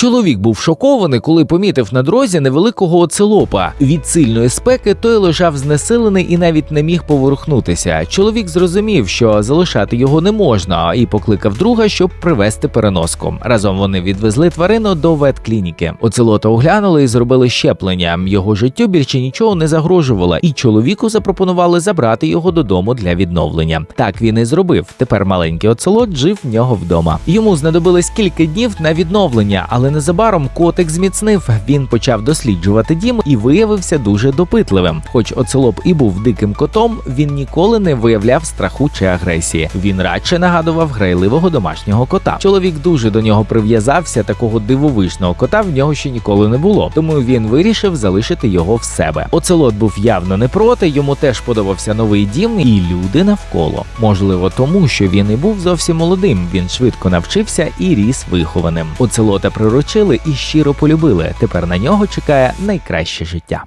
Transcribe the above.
Чоловік був шокований, коли помітив на дорозі невеликого оцелопа. Від сильної спеки той лежав знесилений і навіть не міг поворухнутися. Чоловік зрозумів, що залишати його не можна, і покликав друга, щоб привезти переноску. Разом вони відвезли тварину до ветклініки. Оцелота оглянули і зробили щеплення. Його життю більше нічого не загрожувало, і чоловіку запропонували забрати його додому для відновлення. Так він і зробив. Тепер маленький оцелот жив в нього вдома. Йому знадобилось кілька днів на відновлення, але незабаром котик зміцнив. Він почав досліджувати дім і виявився дуже допитливим. Хоч оцелоп і був диким котом, він ніколи не виявляв страху чи агресії. Він радше нагадував грайливого домашнього кота. Чоловік дуже до нього прив'язався. Такого дивовижного кота в нього ще ніколи не було. Тому він вирішив залишити його в себе. Оцелот був явно не проти. Йому теж подобався новий дім і люди навколо. Можливо, тому що він і був зовсім молодим. Він швидко навчився і ріс вихованим. Оцелота приручили і щиро полюбили. Тепер на нього чекає найкраще життя.